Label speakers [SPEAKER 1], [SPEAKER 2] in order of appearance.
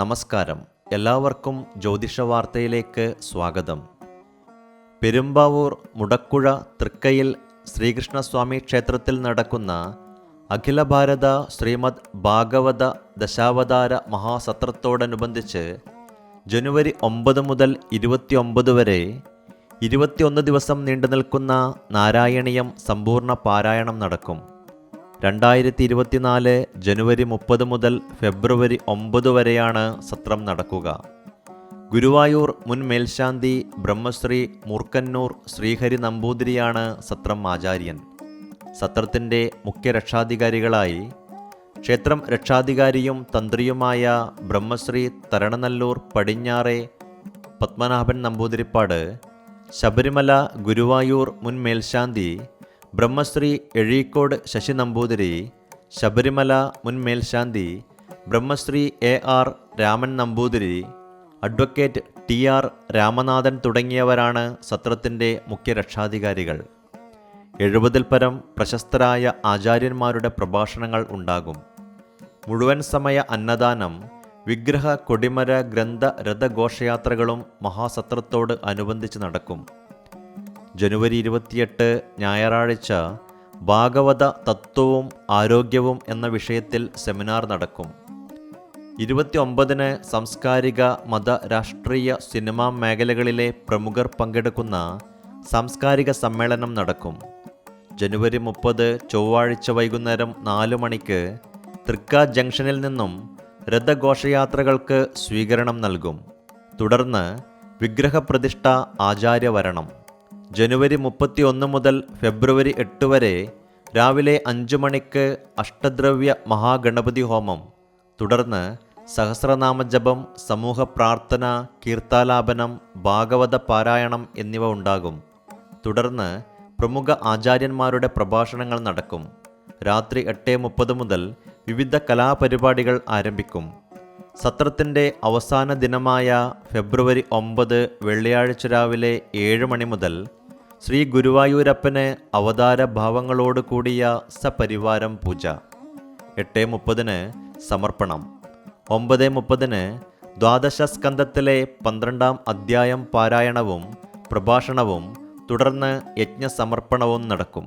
[SPEAKER 1] നമസ്കാരം. എല്ലാവർക്കും ജ്യോതിഷ വാർത്തയിലേക്ക് സ്വാഗതം. പെരുമ്പാവൂർ മുടക്കുഴ തൃക്കയിൽ ശ്രീകൃഷ്ണസ്വാമി ക്ഷേത്രത്തിൽ നടക്കുന്ന അഖില ഭാരത ശ്രീമദ് ഭാഗവത ദശാവതാര മഹാസത്രത്തോടനുബന്ധിച്ച് ജനുവരി ഒമ്പത് മുതൽ ഇരുപത്തിയൊമ്പത് വരെ ഇരുപത്തിയൊന്ന് ദിവസം നീണ്ടു നിൽക്കുന്ന നാരായണീയം സമ്പൂർണ പാരായണം നടക്കും. രണ്ടായിരത്തി ഇരുപത്തിനാല് ജനുവരി മുപ്പത് മുതൽ ഫെബ്രുവരി ഒമ്പത് വരെയാണ് സത്രം നടക്കുക. ഗുരുവായൂർ മുൻ മേൽശാന്തി ബ്രഹ്മശ്രീ മൂർക്കന്നൂർ ശ്രീഹരി നമ്പൂതിരിയാണ് സത്രം ആചാര്യൻ. സത്രത്തിന്റെ മുഖ്യ രക്ഷാധികാരികളായി ക്ഷേത്രം രക്ഷാധികാരിയും തന്ത്രിയുമായ ബ്രഹ്മശ്രീ തരണനല്ലൂർ പടിഞ്ഞാറെ പത്മനാഭൻ നമ്പൂതിരിപ്പാട് ശബരിമല ഗുരുവായൂർ മുൻ മേൽശാന്തി ബ്രഹ്മശ്രീ എഴീക്കോട് ശശി നമ്പൂതിരി ശബരിമല മുൻ മേൽശാന്തി Brahmasree A R Raman Namboothiri advocate T R Ramanathan തുടങ്ങിയവരാണ് സത്രത്തിന്റെ മുഖ്യ രക്ഷാധികാരികൾ എഴുപതിൽ പരം പ്രശസ്തരായ ആചാര്യന്മാരുടെ പ്രഭാഷണങ്ങൾ ഉണ്ടാകും. മുഴുവൻ സമയ അന്നദാനം വിഗ്രഹ കൊടിമര ഗ്രന്ഥ രഥഘോഷയാത്രകളും മഹാസത്രത്തോട് അനുബന്ധിച്ച് നടക്കും. ജനുവരി ഇരുപത്തിയെട്ട് ഞായറാഴ്ച ഭാഗവത തത്വവും ആരോഗ്യവും എന്ന വിഷയത്തിൽ സെമിനാർ നടക്കും. ഇരുപത്തി ഒമ്പതിന് സാംസ്കാരിക മത രാഷ്ട്രീയ സിനിമാ മേഖലകളിലെ പ്രമുഖർ പങ്കെടുക്കുന്ന സാംസ്കാരിക സമ്മേളനം നടക്കും. ജനുവരി മുപ്പത് ചൊവ്വാഴ്ച വൈകുന്നേരം നാല് മണിക്ക് തൃക്ക ജംഗ്ഷനിൽ നിന്നും രഥഘോഷയാത്രകൾക്ക് സ്വീകരണം നൽകും. തുടർന്ന് വിഗ്രഹപ്രതിഷ്ഠ ആചാര്യവരണം. ജനുവരി മുപ്പത്തി ഒന്ന് മുതൽ ഫെബ്രുവരി എട്ട് വരെ രാവിലെ അഞ്ചു മണിക്ക് അഷ്ടദ്രവ്യ മഹാഗണപതി ഹോമം. തുടർന്ന് സഹസ്രനാമജപം സമൂഹ പ്രാർത്ഥന കീർത്താലാപനം ഭാഗവത പാരായണം എന്നിവ ഉണ്ടാകും. തുടർന്ന് പ്രമുഖ ആചാര്യന്മാരുടെ പ്രഭാഷണങ്ങൾ നടക്കും. രാത്രി എട്ട് മുപ്പത് മുതൽ വിവിധ കലാപരിപാടികൾ ആരംഭിക്കും. സത്രത്തിന്റെ അവസാന ദിനമായ ഫെബ്രുവരി ഒമ്പത് വെള്ളിയാഴ്ച രാവിലെ ഏഴ് മണി മുതൽ ശ്രീ ഗുരുവായൂരപ്പന് അവതാര ഭാവങ്ങളോട് കൂടിയ സപരിവാരം പൂജ. എട്ട് മുപ്പതിന് സമർപ്പണം. ഒമ്പത് മുപ്പതിന് ദ്വാദശ സ്കന്ധത്തിലെ പന്ത്രണ്ടാം അധ്യായം പാരായണവും പ്രഭാഷണവും തുടർന്ന് യജ്ഞസമർപ്പണവും നടക്കും.